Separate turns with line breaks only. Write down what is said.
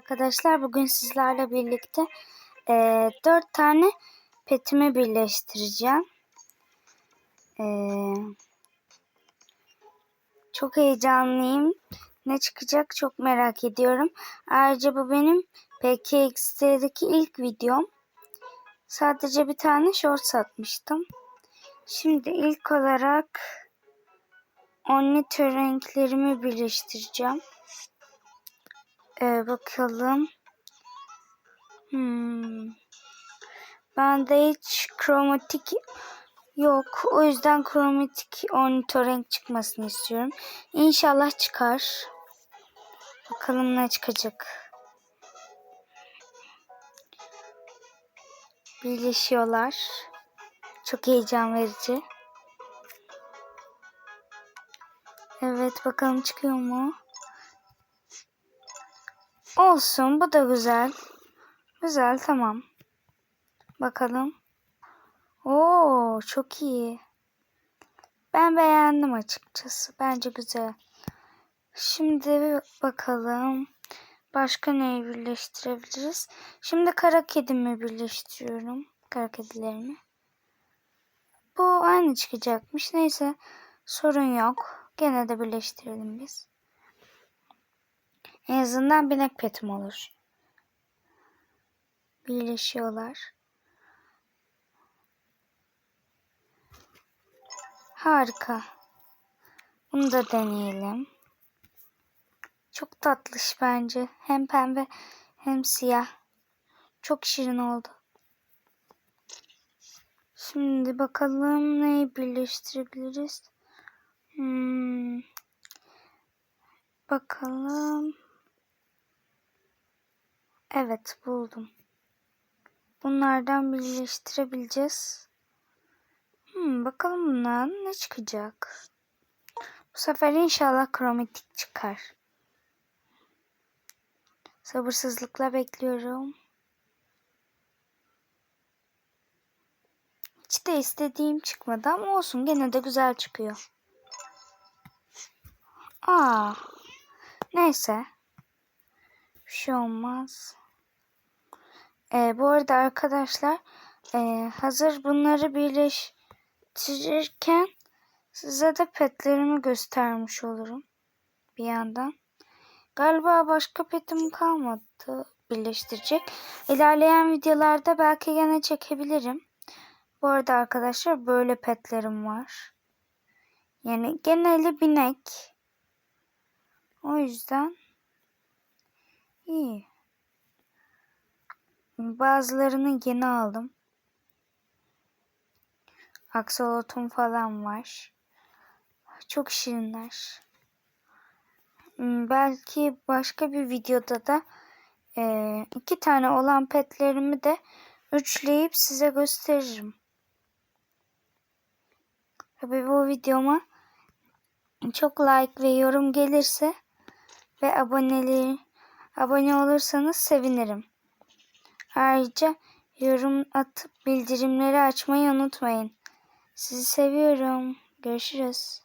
Arkadaşlar bugün sizlerle birlikte eee dört tane petimi birleştireceğim. Eee, çok heyecanlıyım. Ne çıkacak çok merak ediyorum. Ayrıca bu benim PKXD'deki ilk videom. Sadece bir tane short satmıştım. Şimdi ilk olarak Omnitor renklerimi birleştireceğim. Ee, bakalım. Hmm. Bende hiç kromatik yok. O yüzden kromatik ornito renk çıkmasını istiyorum. İnşallah çıkar. Bakalım ne çıkacak. Birleşiyorlar. Çok heyecan verici. Evet bakalım çıkıyor mu? Olsun bu da güzel. Güzel tamam. Bakalım. Oo çok iyi. Ben beğendim açıkçası. Bence güzel. Şimdi bakalım. Başka neyi birleştirebiliriz? Şimdi kara kedimi birleştiriyorum. Kara kedilerimi. Bu aynı çıkacakmış. Neyse sorun yok. Gene de birleştirelim biz. En azından binek petim olur. Birleşiyorlar. Harika. Bunu da deneyelim. Çok tatlış bence. Hem pembe hem siyah. Çok şirin oldu. Şimdi bakalım neyi birleştirebiliriz. Hmm. Bakalım. Evet buldum. Bunlardan birleştirebileceğiz. Hmm, bakalım bundan ne çıkacak. Bu sefer inşallah kromatik çıkar. Sabırsızlıkla bekliyorum. Hiç de istediğim çıkmadı ama olsun gene de güzel çıkıyor. Aa, neyse. Bir şey olmaz. Ee, bu arada arkadaşlar e, hazır bunları birleştirirken size de petlerimi göstermiş olurum bir yandan. Galiba başka petim kalmadı birleştirecek. İlerleyen videolarda belki gene çekebilirim. Bu arada arkadaşlar böyle petlerim var. Yani geneli binek. O yüzden iyi. Bazılarını yeni aldım. Aksolotum falan var. Çok şirinler. Hmm, Belki başka bir videoda da e, iki tane olan petlerimi de üçleyip size gösteririm. Tabii bu videoma çok like ve yorum gelirse ve aboneleri abone olursanız sevinirim. Ayrıca yorum atıp bildirimleri açmayı unutmayın. Sizi seviyorum. Görüşürüz.